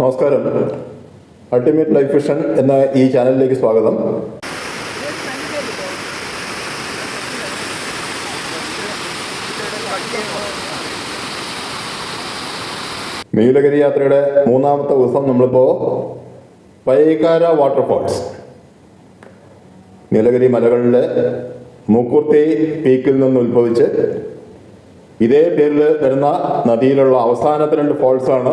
നമസ്കാരം. Ultimate life vision എന്ന ഈ ചാനലിലേക്ക് സ്വാഗതം. നീലഗിരി യാത്രയുടെ മൂന്നാമത്തെ ദിവസം നമ്മളിപ്പോൾ പൈകാര വാട്ടർഫോൾസ് നീലഗിരി മലകളിലെ മൂക്കുർത്തി പീക്കിൽ നിന്ന് ഉത്ഭവിച്ച് ഇതേ പേരിൽ വരുന്ന നദിയിലുള്ള അവസാനത്തെ രണ്ട് ഫോൾസാണ്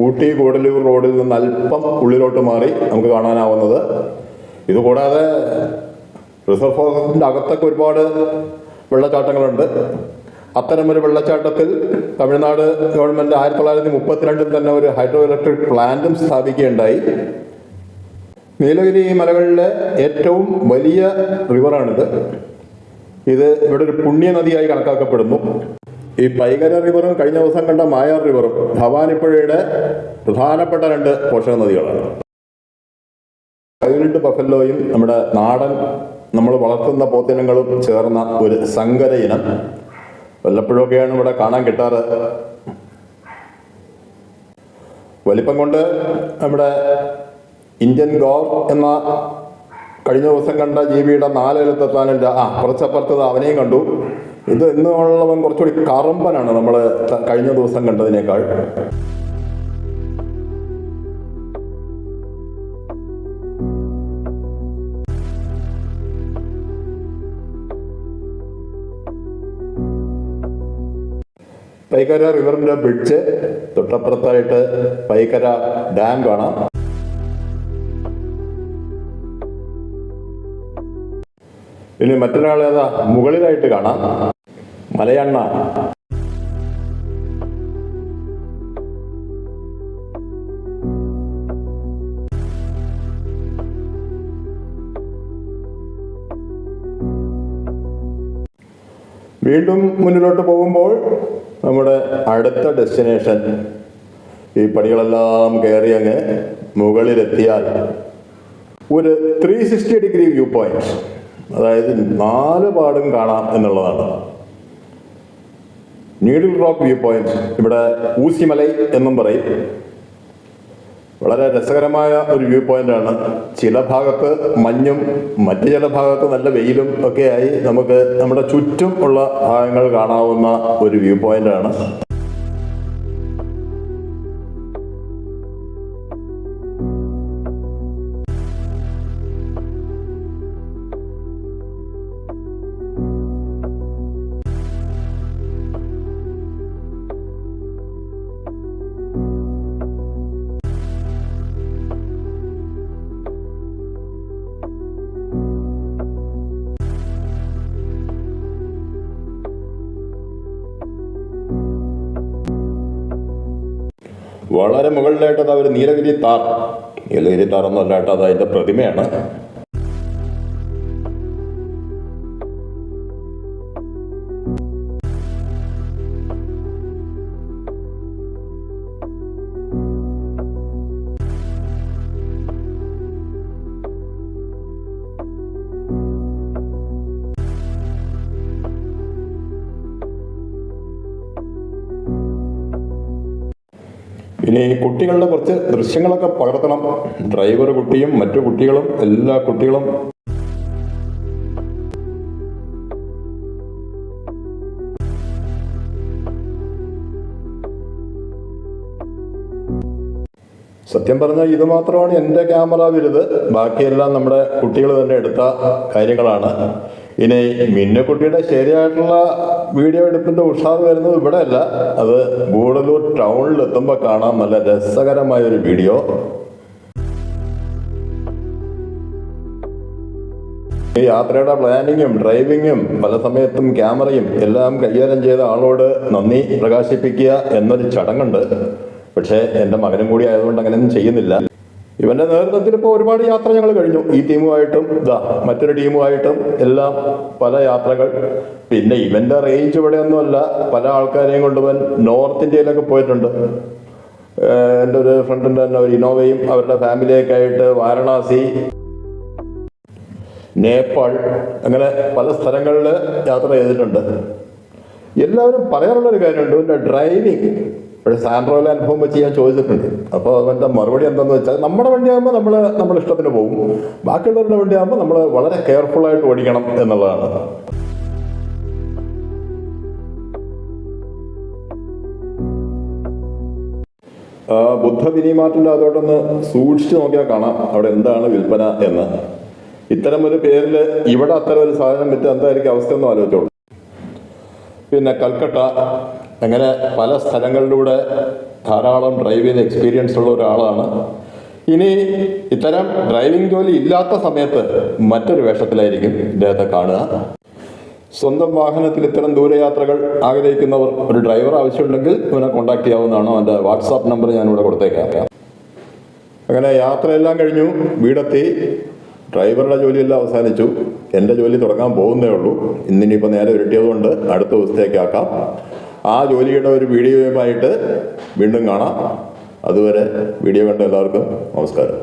ഊട്ടി കൂടലൂർ റോഡിൽ നിന്ന് അല്പം ഉള്ളിലോട്ട് മാറി നമുക്ക് കാണാനാവുന്നത്. ഇതുകൂടാതെ റിസർവ് ഫോറസ്റ്റിന്റെ അകത്തൊക്കെ ഒരുപാട് വെള്ളച്ചാട്ടങ്ങളുണ്ട്. അത്തരമൊരു വെള്ളച്ചാട്ടത്തിൽ തമിഴ്നാട് ഗവൺമെന്റ് ആയിരത്തി തൊള്ളായിരത്തി മുപ്പത്തിരണ്ടിൽ തന്നെ ഒരു ഹൈഡ്രോ ഇലക്ട്രിക് പ്ലാന്റും സ്ഥാപിക്കുകയുണ്ടായി. നീലഗിരി മലകളിലെ ഏറ്റവും വലിയ റിവറാണിത് ഇത് ഇവിടെ ഒരു പുണ്യ നദിയായി കണക്കാക്കപ്പെടുന്നു. ഈ പൈകര റിവറും കഴിഞ്ഞ ദിവസം കണ്ട മായാർ റിവറും ഭവാനിപ്പുഴയുടെ പ്രധാനപ്പെട്ട രണ്ട് പോഷക നദികളാണ്. വയലറ്റ് ബഫല്ലോയും നമ്മുടെ നാടൻ നമ്മൾ വളർത്തുന്ന പോത്തിനങ്ങളും ചേർന്ന ഒരു സങ്കര ഇനം. വല്ലപ്പോഴൊക്കെയാണ് ഇവിടെ കാണാൻ കിട്ടാറ്. വലിപ്പം കൊണ്ട് നമ്മുടെ ഇന്ത്യൻ ഗോർ എന്ന കഴിഞ്ഞ ദിവസം കണ്ട ജീവിയുടെ നാലിലത്തെത്താനില്ല ആ കുറച്ചപ്പുറത്തത് അവനെയും കണ്ടു. ഇത് എന്നുള്ളവൻ കുറച്ചുകൂടി കറമ്പനാണ്. നമ്മൾ കഴിഞ്ഞ ദിവസം കണ്ടതിനേക്കാൾ. പൈക്കര റിവറിന്റെ ബ്രിഡ്ജ് തൊട്ടപ്പുറത്തായിട്ട് പൈക്കര ഡാം കാണാം. ഇനി മറ്റൊരാൾ ഏതാ മുകളിലായിട്ട് കാണാം. മലയണ്ണ. വീണ്ടും മുന്നിലോട്ട് പോകുമ്പോൾ നമ്മുടെ അടുത്ത ഡെസ്റ്റിനേഷൻ ഈ പടികളെല്ലാം കയറി അങ്ങ് മുകളിലെത്തിയാൽ ഒരു three sixty degree view point അതായത് നാല് പാടും കാണാം എന്നുള്ളതാണ്. നീഡിൽ റോക്ക് വ്യൂ പോയിന്റ് ഇവിടെ ഊസിമലൈ എന്നും പറയും. വളരെ രസകരമായ ഒരു വ്യൂ പോയിന്റ് ആണ്. ചില ഭാഗത്ത് മഞ്ഞും മറ്റു ചില ഭാഗത്ത് നല്ല വെയിലും ഒക്കെയായി നമുക്ക് നമ്മുടെ ചുറ്റും ഉള്ള ഭാഗങ്ങൾ കാണാവുന്ന ഒരു വ്യൂ പോയിന്റ് വളരെ മുകളിലായിട്ട് അത് ഒരു നീലഗിരി താർ. നീലഗിരി താർ ഒന്നും അല്ലാട്ട് അത് അതിന്റെ പ്രതിമയാണ്. ഇനി കുട്ടികളുടെ കുറച്ച് ദൃശ്യങ്ങളൊക്കെ പകർത്തണം. ഡ്രൈവർ കുട്ടിയും മറ്റു കുട്ടികളും എല്ലാ കുട്ടികളും. സത്യം പറഞ്ഞാൽ ഇത് മാത്രമാണ് എന്റെ ക്യാമറ വിരുത് ബാക്കിയെല്ലാം നമ്മുടെ കുട്ടികൾ തന്നെ എടുത്ത കാര്യങ്ങളാണ്. ഇനി മിന്നുകുട്ടിയുടെ ശരിയായിട്ടുള്ള വീഡിയോ എടുപ്പിന്റെ ഉഷാദ് വരുന്നത് ഇവിടെ അല്ല അത് ഗൂഡലൂർ ടൗണിൽ എത്തുമ്പോൾ കാണാൻ നല്ല രസകരമായ ഒരു വീഡിയോ. ഈ യാത്രയുടെ പ്ലാനിങ്ങും ഡ്രൈവിങ്ങും പല സമയത്തും ക്യാമറയും എല്ലാം കൈകാര്യം ചെയ്ത ആളോട് നന്ദി പ്രകാശിപ്പിക്കുക എന്നൊരു ചടങ്ങുണ്ട്. പക്ഷേ എന്റെ മകനും കൂടി ആയതുകൊണ്ട് അങ്ങനെയൊന്നും ചെയ്യുന്നില്ല. ഇവന്റെ നേതൃത്വത്തിൽ ഇപ്പോൾ ഒരുപാട് യാത്ര ഞങ്ങൾ കഴിഞ്ഞു. ഈ ടീമുമായിട്ടും ഇതാ മറ്റൊരു ടീമുമായിട്ടും എല്ലാം പല യാത്രകൾ. പിന്നെ ഇവന്റെ റേഞ്ച് ഇവിടെയൊന്നുമല്ല. പല ആൾക്കാരെയും കൊണ്ടുപോകാൻ നോർത്ത് ഇന്ത്യയിലൊക്കെ പോയിട്ടുണ്ട്. എന്റെ ഒരു ഫ്രണ്ടിന്റെ തന്നെ ഒരു ഇന്നോവയും അവരുടെ ഫാമിലിയൊക്കെ ആയിട്ട് വാരണാസി നേപ്പാൾ അങ്ങനെ പല സ്ഥലങ്ങളിൽ യാത്ര ചെയ്തിട്ടുണ്ട്. എല്ലാവരും പറയാനുള്ളൊരു കാര്യമുണ്ട് ഇവന്റെ ഡ്രൈവിങ് പക്ഷേ സാൻഡ്രോയിലെ അനുഭവം വെച്ച് ഞാൻ ചോദിച്ചിട്ടുണ്ട്. അപ്പോൾ അവന്റെ മറുപടി എന്താണെന്ന് വെച്ചാൽ നമ്മുടെ വണ്ടിയാകുമ്പോൾ നമ്മൾ നമ്മുടെ ഇഷ്ടത്തിന് പോകും ബാക്കിയുള്ളവരുടെ വണ്ടിയാകുമ്പോൾ നമ്മൾ വളരെ കെയർഫുള്ളായിട്ട് ഓടിക്കണം എന്നുള്ളതാണ്. ബുദ്ധ വിനിമാറ്റിന്റെ അതോടൊന്ന് സൂക്ഷിച്ചു നോക്കിയാൽ കാണാം അവിടെ എന്താണ് വിൽപ്പന എന്ന്. ഇത്തരം ഒരു പേരിൽ ഇവിടെ അത്തരം ഒരു സാധനം വിറ്റ് എന്തായിരിക്കും അവസ്ഥ എന്ന് ആലോചിച്ചോളൂ. പിന്നെ കൽക്കട്ട അങ്ങനെ പല സ്ഥലങ്ങളിലൂടെ ധാരാളം ഡ്രൈവ് ചെയ്ത് എക്സ്പീരിയൻസ് ഉള്ള ഒരാളാണ്. ഇനി ഇത്തരം ഡ്രൈവിംഗ് ജോലി ഇല്ലാത്ത സമയത്ത് മറ്റൊരു വേഷത്തിലായിരിക്കും ഇദ്ദേഹത്തെ കാണുക. സ്വന്തം വാഹനത്തിൽ ഇത്തരം ദൂരയാത്രകൾ ആഗ്രഹിക്കുന്നവർ ഒരു ഡ്രൈവർ ആവശ്യമുണ്ടെങ്കിൽ ഇവനെ കോൺടാക്ട് ചെയ്യാവുന്നതാണ്? അവന്റെ വാട്സാപ്പ് നമ്പർ ഞാനിവിടെ കൊടുത്തേക്കാം. അങ്ങനെ യാത്രയെല്ലാം കഴിഞ്ഞു വീടെത്തി. ഡ്രൈവറുടെ ജോലിയെല്ലാം അവസാനിച്ചു. എന്റെ ജോലി തുടങ്ങാൻ പോകുന്നേ ഉള്ളൂ. ഇന്നിനിപ്പോൾ നേരെ ഉരുട്ടിയതുകൊണ്ട് അടുത്ത ദിവസത്തേക്കാക്കാം ആ ജോലിയുടെ ഒരു വീഡിയോയുമായിട്ട് വീണ്ടും കാണാം. അതുവരെ വീഡിയോ കണ്ട എല്ലാവർക്കും നമസ്കാരം.